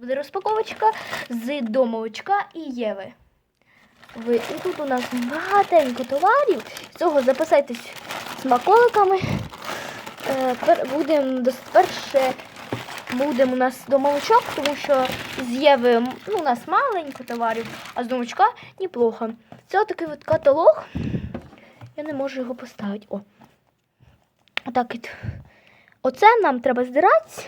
Буде розпаковочка з домовичка і Єви. Ви, і тут у нас багатенько товарів. З цього записайтесь смаколиками. Е, будемо перше будемо у нас домовичок, тому що з Єви ну, у нас маленько товарів, а з домовичка неплохо. Це отакий от каталог. Я не можу його поставити. О. Отак от. Оце нам треба здирати.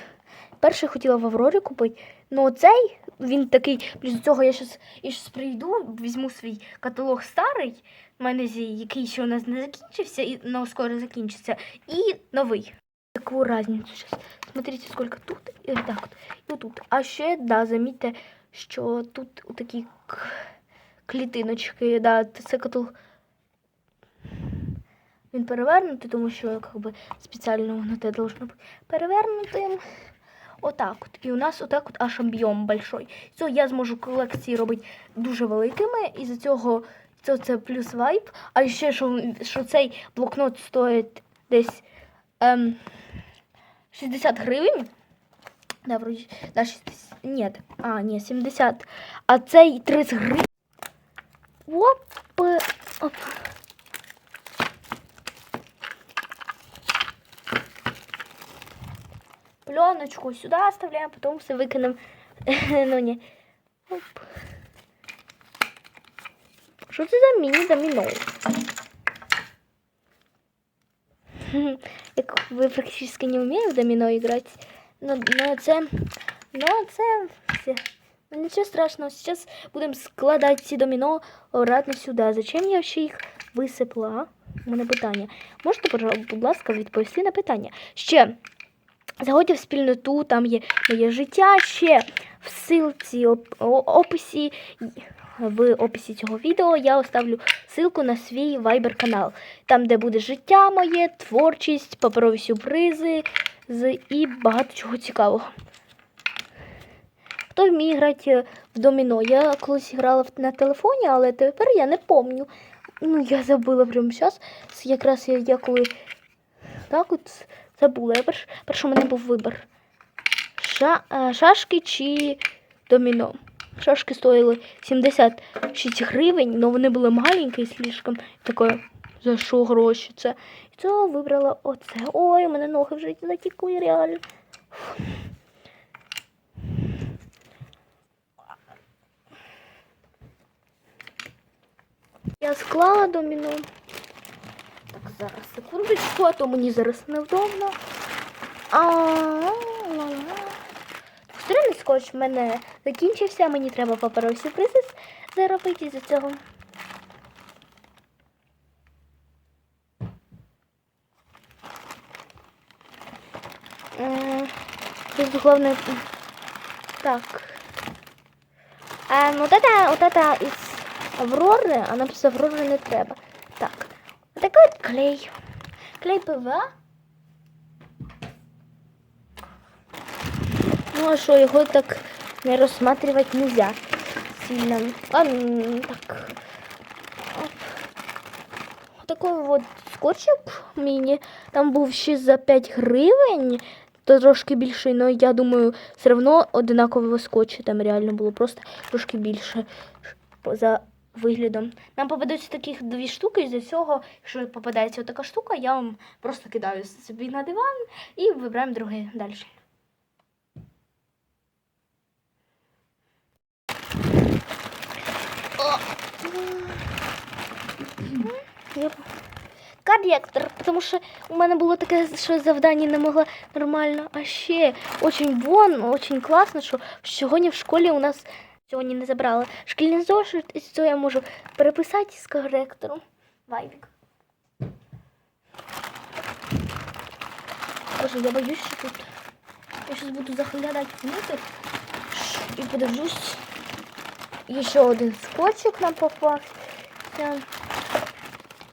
Перший хотіла в Аврорі купити. Ну оцей, він такий, плюс до цього я щас, я щас прийду, візьму свій каталог старий, в мене який ще у нас не закінчився, і ну, скоро закінчиться, і новий. Таку разницю сейчас. Смотрите, сколько тут і так і тут. А ще, да, замітьте, що тут такі клітиночки, да, це каталог. Він перевернутий, тому що как би, спеціально воно те должно бути перевернутим. Отак от. І у нас отак от аж об'єм большой. Це я зможу колекції робити дуже великими, і за цього це, це плюс вайп. А ще що, що цей блокнот стоїть десь ем, 60 гривень. Да, вроді, да, 60, нет, а, ні, 70. А цей 30 гривень. Оп, оп. Пленочку сюда оставляем, потом все выкинем. ну не. Оп. Що це за міні-доміно? Як ви практично не вмієте в доміно грати. Ну, ну це. Ну, це все. Ну, нічого страшного. Сейчас будемо складати ці доміно обратно сюди. Зачем я ще їх висипла? У мене питання. Можете, будь ласка, відповісти на питання? Ще Заходьте в спільноту, там є моє життя ще в силці оп- описі. В описі цього відео я оставлю ссылку на свій Viber канал, там, де буде життя моє, творчість, паперові сюрпризи і багато чого цікавого. Хто вміє грати в доміно? Я колись грала на телефоні, але тепер я не пам'ятаю. Ну, я забула прямо зараз. Якраз я коли так от забула. Я перш, перш у мене був вибір. Ша, е, шашки чи доміно. Шашки стоїли 76 гривень, але вони були маленькі слишком. Таке, за що гроші це? І то вибрала оце. Ой, у мене ноги вже затікли реально. Я склала доміно. Так, зараз секундочку, а то мені зараз невдобно. А, Стрільний скотч в мене закінчився, мені треба паперові сюрпризи заробити за цього. М, Тут головне. Так. А, ну вот это, вот это из Авроры, а нам з Аврори не треба. Так. Такий от клей. Клей ПВА. Ну а що, його так не розсматривати нельзя сильно. А, так. Такий от скотчик міні. Там був ще за 5 гривень. То трошки більший, але я думаю, все одно одинакового скотчу там реально було просто трошки більше за виглядом. Нам попадаються таких дві штуки, і з цього, якщо попадається така штука, я вам просто кидаю собі на диван і вибираємо друге далі. Корректор, тому що у мене було таке, що завдання не могла нормально. А ще очень вон, очень класно, що сьогодні в школі у нас сьогодні не забрали шкільний зошит, і це я можу переписати з корректором. Вайвік. Боже, я боюсь, що тут. Я зараз буду заглядати внутрь і подивлюсь. Ще один скотчик нам попався.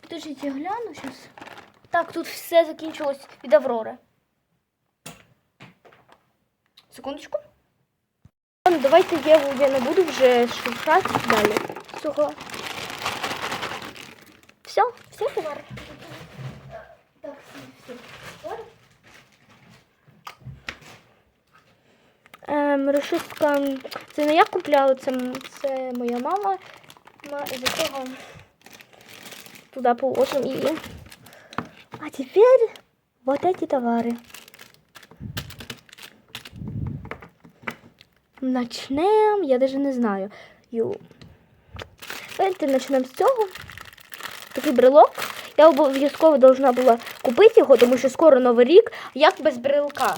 Подождите, я гляну сейчас. Так, тут все закінчилось від Аврори. Секундочку. Давайте Єву я не буду вже шукати далі. Всього. Все, все товари. Так, все, товари. Ем, решистка. Це не я купляла, м- це моя мама. Ма- Из-за туда положим и... А теперь вот эти товары. Начнем, я даже не знаю. Ю. Давайте почнемо з цього. Такий брелок. Я обов'язково должна була купити його, тому що скоро новий рік. Як без брелка?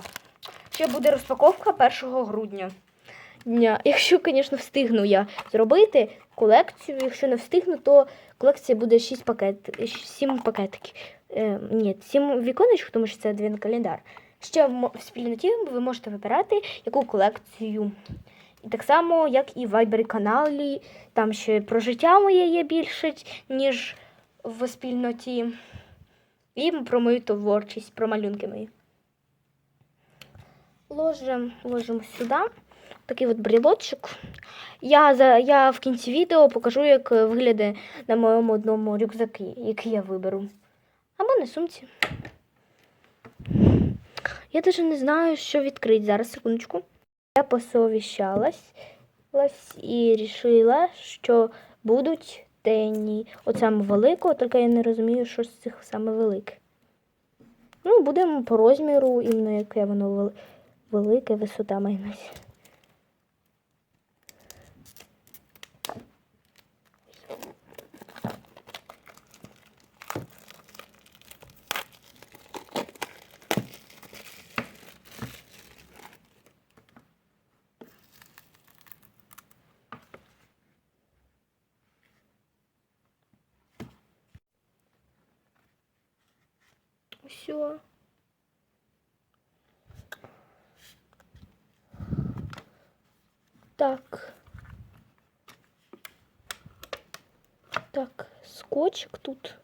Ще буде розпаковка 1 грудня. Дня. Якщо, звісно, встигну я зробити колекцію. Якщо не встигну, то колекція буде 6 пакет, 7 пакетиків. Е, ні, 7 віконечок, тому що це один календар. Ще в спільноті ви можете вибирати, яку колекцію. І так само, як і в Viber каналі, там ще про життя моє є більше, ніж в спільноті. І про мою творчість, про малюнки мої. Ложимо, ложимо сюди. Такий от брілочок. Я, за, я в кінці відео покажу, як виглядає на моєму одному рюкзакі, який я виберу. Або на сумці. Я даже не знаю, що відкрити. Зараз, секундочку. Я посовіщалась і рішила, що будуть тені. От саме великого, тільки я не розумію, що з цих саме велике. Ну, будемо по розміру, іменно яке воно велике, висота має Все. Так. Так, скотчик тут.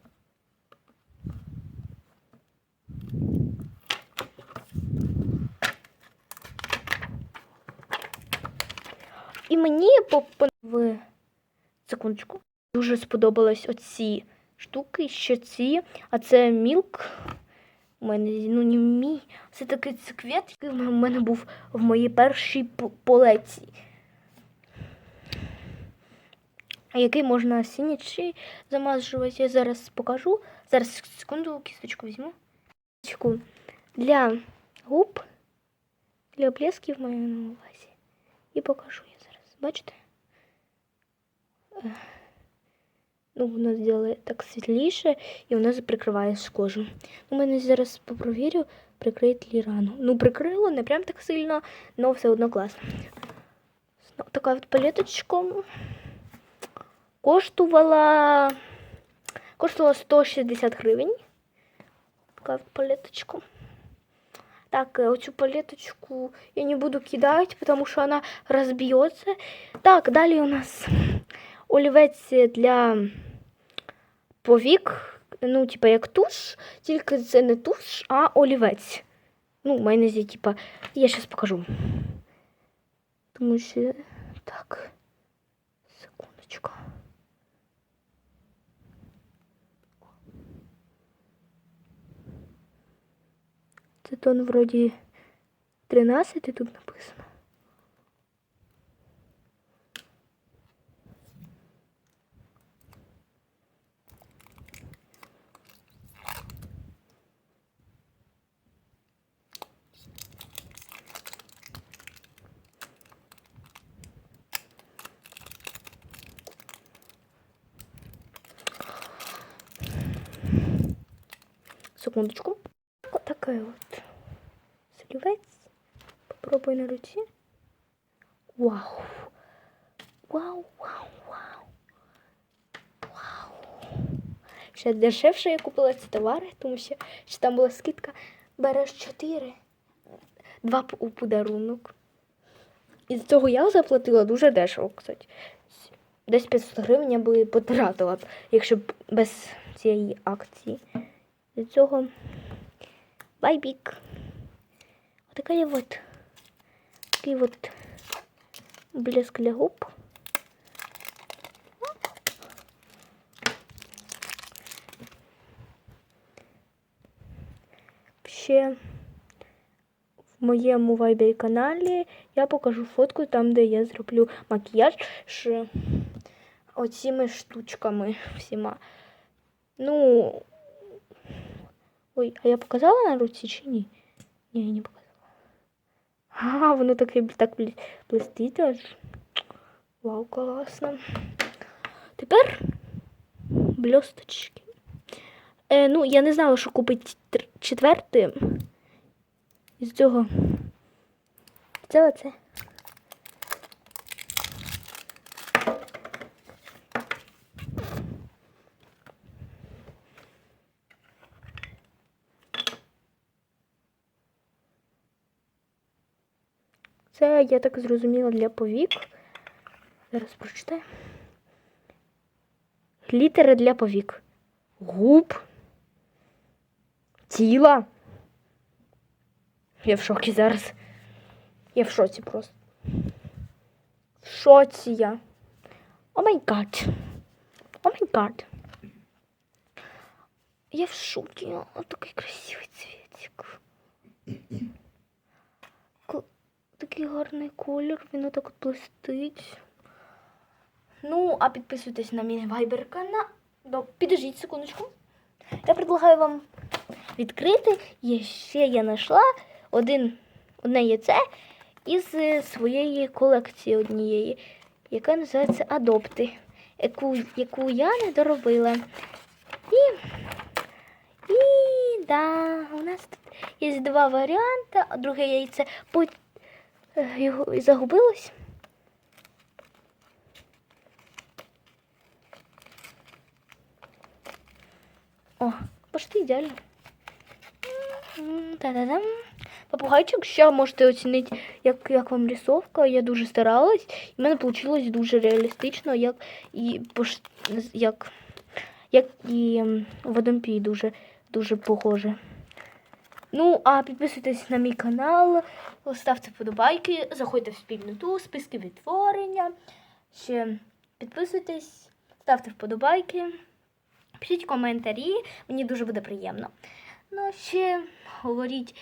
І мені по, по секундочку дуже сподобались оці штуки, ще ці, а це мілк. У мене ну не мій. Це такий циквет, який в мене був в моїй першій полеці. Який можна сінічі замазувати. Я зараз покажу. Зараз секунду кісточку візьму. Для губ, для блесків маю на увазі. І покажу я зараз. Бачите? Е, Ну, воно зробили так світліше і воно прикриває кожу. У мене зараз попровірю, прикриє ли рану. Ну, прикрило, не прям так сильно, але все одно класно. Ну, Така от палеточка коштувала, коштувала 160 гривень. Така от палеточка. Так, э, оцю палеточку я не буду кидать, потому что она разбьется. Так, далее у нас олівець для повік. Ну, типа, як туш, тільки це не туш, а олівець. Ну, в мене зі, типа, я зараз покажу. Тому що так. Секундочку. Це тон вроді 13 тут написано. Секундочку. Вот такая вот. Сливец. Попробуй на руці. Вау. Вау, вау, вау. Вау. Ще дешевше я купила ці товари, тому що, що там була скидка. Береш 4. Два у подарунок. І з цього я заплатила дуже дешево, кстати. Десь 500 гривень я би потратила якщо б без цієї акції. З цього байбік. Отакий от такий от блеск для губ. Ще в моєму вайбері каналі я покажу фотку там, де я зроблю макіяж оціми штучками всіма. Ну. Ой, а я показала на руці чи ні? Ні, я не показала. А, воно таке так блі- аж. Вау, класно. Тепер блісточки. Е, ну, я не знала, що купити четвертим. Із цього. Це. Я так зрозуміла, для повік. Зараз прочитаю. Літери для повік. Губ. Тіла. Я в шокі зараз. Я в шоці просто. В шоці я. О май гад. О май гад. Я в шокі. О, такий красивий цвітик. Такий гарний колір, він отак от блистить. Ну, а підписуйтесь на мій вайбер канал. Підождіть секундочку. Я предлагаю вам відкрити. І ще я знайшла один, одне яйце із е, своєї колекції однієї, яка називається Адопти, яку, яку я не доробила. І, і да, у нас тут є два варіанти, друге яйце його і загубилось. О, почти ідеально. Та-да-дам. Попугайчик ще можете оцінити, як, як вам рисовка. Я дуже старалась. І в мене вийшло дуже реалістично, як і пош... як, як і в Одомпі дуже, дуже похоже. Ну, а підписуйтесь на мій канал, ставте вподобайки, заходьте в спільноту, списки відтворення. Ще підписуйтесь, ставте вподобайки. Пишіть коментарі, мені дуже буде приємно. Ну, ще говоріть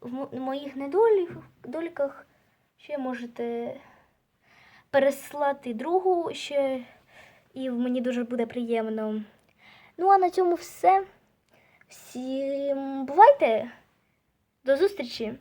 в моїх недоліках, ще можете переслати другу ще, і мені дуже буде приємно. Ну, а на цьому все. Всім бувайте! До зустрічі!